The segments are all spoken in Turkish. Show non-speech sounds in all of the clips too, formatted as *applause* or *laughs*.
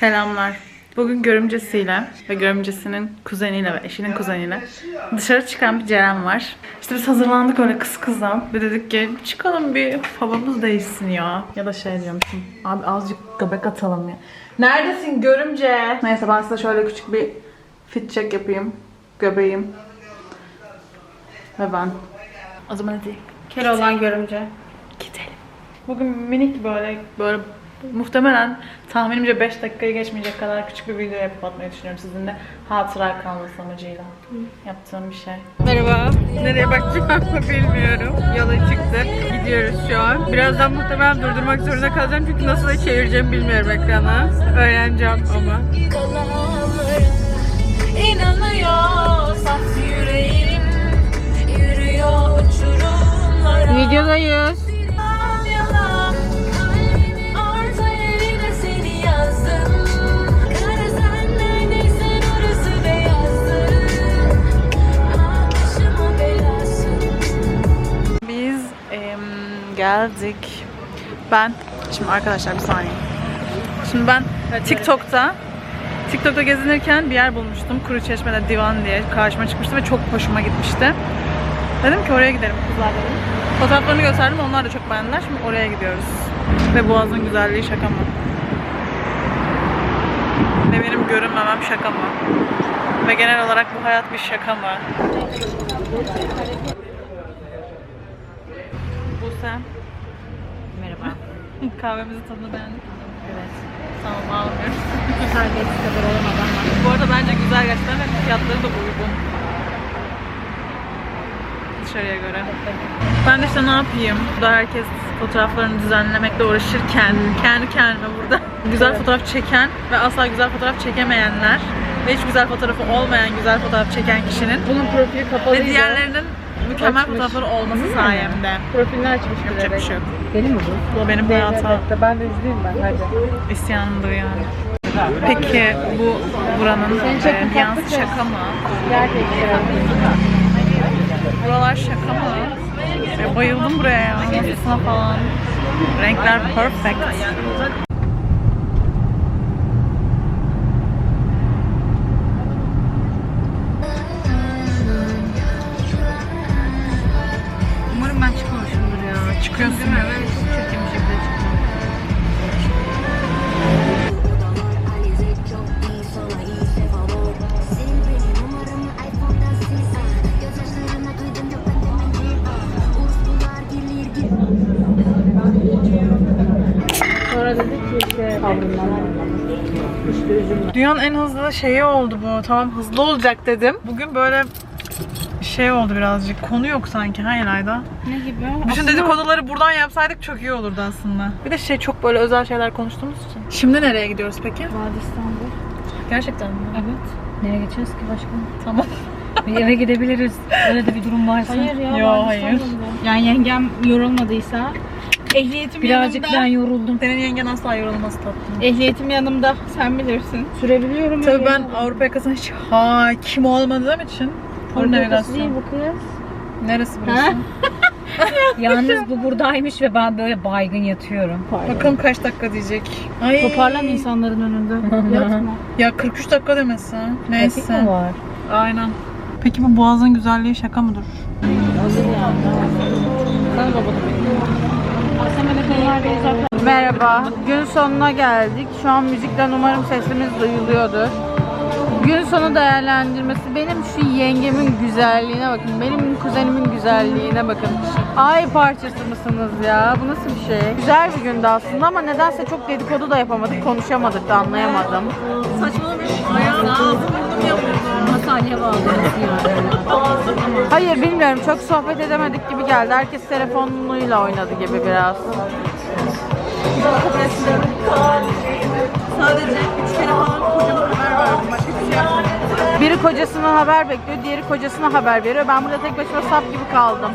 Selamlar. Bugün görümcesiyle ve görümcesinin kuzeniyle ve eşinin kuzeniyle dışarı çıkan bir Ceren var. İşte biz hazırlandık öyle kız kızdan ve dedik ki çıkalım bir havamız değişsin ya. Ya da şey diyormuşum. Abi azıcık göbek atalım ya. Neredesin görümce? Neyse ben size şöyle küçük bir fit check yapayım. Göbeğim. Ve ben. O zaman hadi Keloğlan görünce. Gidelim. Bugün minik böyle böyle muhtemelen tahminimce 5 dakikayı geçmeyecek kadar küçük bir video yapıp atmayı düşünüyorum sizinle. Hatıra kalması amacıyla yaptığım bir şey. Merhaba. Nereye bakacağımı *laughs* bilmiyorum. Yola çıktık. Gidiyoruz şu an. Birazdan muhtemelen durdurmak zorunda kalacağım çünkü nasıl da çevireceğimi bilmiyorum ekrana. Öğreneceğim ama. İnanıyor saf yüreğim Yürüyor uçurumlara Videodayız. Geldik. Ben şimdi arkadaşlar bir saniye. Şimdi ben TikTok'ta TikTok'ta gezinirken bir yer bulmuştum. Kuru Çeşme'de divan diye karşıma çıkmıştı ve çok hoşuma gitmişti. Dedim ki oraya gidelim kızlar dedim. Fotoğraflarını gösterdim onlar da çok beğendiler. Şimdi oraya gidiyoruz. Ve Boğaz'ın güzelliği şaka mı? Ve benim görünmemem şaka mı? Ve genel olarak bu hayat bir şaka mı? Bu sen. Merhaba. *laughs* Kahvemizin tadını beğendik? Evet. Tamam almıyoruz. Terbiyesiz kadar olamadı ama. Bu arada bence güzel gerçekten ve fiyatları da uygun. Dışarıya göre. Ben de işte ne yapayım? Burada herkes fotoğraflarını düzenlemekle uğraşırken kendi kendime burada *laughs* güzel fotoğraf çeken ve asla güzel fotoğraf çekemeyenler ve hiç güzel fotoğrafı olmayan güzel fotoğraf çeken kişinin Bunun profili kapalı. ve diğerlerinin mükemmel Açmış. fotoğrafları olması sayemde. Profilini açmış Yapacak bir şey yok. Benim mi bu? Bu benim hayata Ben de izleyeyim ben hadi. isyanımdır yani. Peki bu buranın e, Beyoncé şaka mı? Gerçekten. Buralar şaka mı? E, bayıldım buraya ya. Masasına falan. Renkler perfect. Sonra dedi ki işte tavrından İşte üzülme. Dünyanın en hızlı şeyi oldu bu. Tamam hızlı olacak dedim. Bugün böyle şey oldu birazcık. Konu yok sanki ha Elayda. Ne gibi? Bütün dedikoduları buradan yapsaydık çok iyi olurdu aslında. Bir de şey çok böyle özel şeyler konuştuğumuz için. Şimdi nereye gidiyoruz peki? Vadi İstanbul. Gerçekten mi? Evet. Nereye geçeceğiz ki başka? Tamam. *laughs* Bir eve gidebiliriz. Öyle de bir durum varsa. Hayır ya. Yo, hayır. Yani yengem yorulmadıysa Ehliyetim birazcık yanımda. ben yoruldum. Senin yengen asla yorulmaz tatlım. Ehliyetim yanımda. Sen bilirsin. Sürebiliyorum. Tabii ben Avrupa yakasına hiç hakim olmadığım için Yakası değil bu kız. Neresi burası? *laughs* Yalnız bu buradaymış ve ben böyle baygın yatıyorum. Bakalım kaç dakika diyecek. Ay. Toparlan insanların önünde. *laughs* Yatma. Ya 43 dakika demesi. Trafik Neyse. mi var? Aynen. Peki bu boğazın güzelliği şaka mıdır? Sen babanı Merhaba. Gün sonuna geldik. Şu an müzikten umarım sesimiz duyuluyordur. Gün sonu değerlendirmesi benim şu yengemin güzelliğine bakın. Benim kuzenimin güzelliğine bakın. Ay parçası mısınız ya? Bu nasıl bir şey? Güzel bir gündü aslında ama nedense çok dedikodu da yapamadık, konuşamadık da anlayamadım. Saçmalamış. Ayağım ağzım burnum yapıldı. Hastaneye bağlıyorsun yani. Hayır bilmiyorum çok sohbet edemedik gibi geldi. Herkes telefonuyla oynadı gibi biraz. Sadece 3 kere falan kocama haber verdim. Biri kocasına haber bekliyor, diğeri kocasına haber veriyor. Ben burada tek başıma sap gibi kaldım.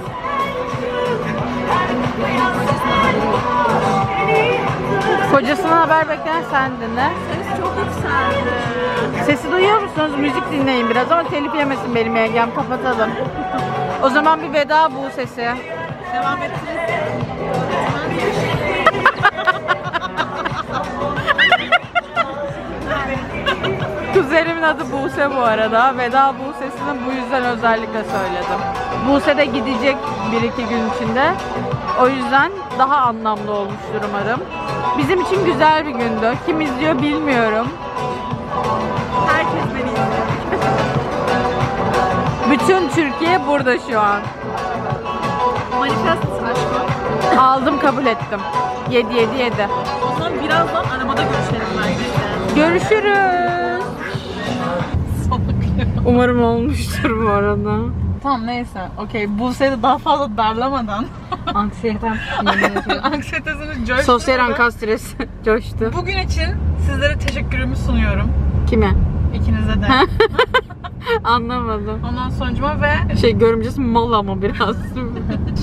Kocasına haber bekleyen sendin ne? Ses çok yükseldi. Sesi duyuyor musunuz? Müzik dinleyin biraz ama telif yemesin benim yengem. Kapatalım. O zaman bir veda bu sesi. Devam ettiniz. Kuzenimin adı Buse bu arada. Veda Buse'sini bu yüzden özellikle söyledim. Buse de gidecek bir iki gün içinde. O yüzden daha anlamlı olmuştur umarım. Bizim için güzel bir gündü. Kim izliyor bilmiyorum. Herkes beni izliyor. *laughs* Bütün Türkiye burada şu an. Manifest aşkım. Aldım kabul ettim. 7 7 7. O zaman birazdan arabada görüşelim bence. Görüşürüz. Umarım olmuştur bu arada. Tamam neyse. Okey. Buse'yi de daha fazla darlamadan. Anksiyetem *laughs* Anksiyetesini coşturmadan. Sosyal ankastres *laughs* coştu. Bugün için sizlere teşekkürümü sunuyorum. Kime? İkinize de. *laughs* Anlamadım. Ondan sonucuma ve Şey görümcesi mal ama biraz.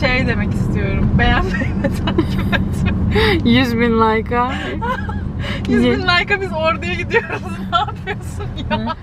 şey demek istiyorum. Beğenmeyi ve takip et. 100 bin like'a. 100 bin like'a biz orduya gidiyoruz. ne yapıyorsun ya?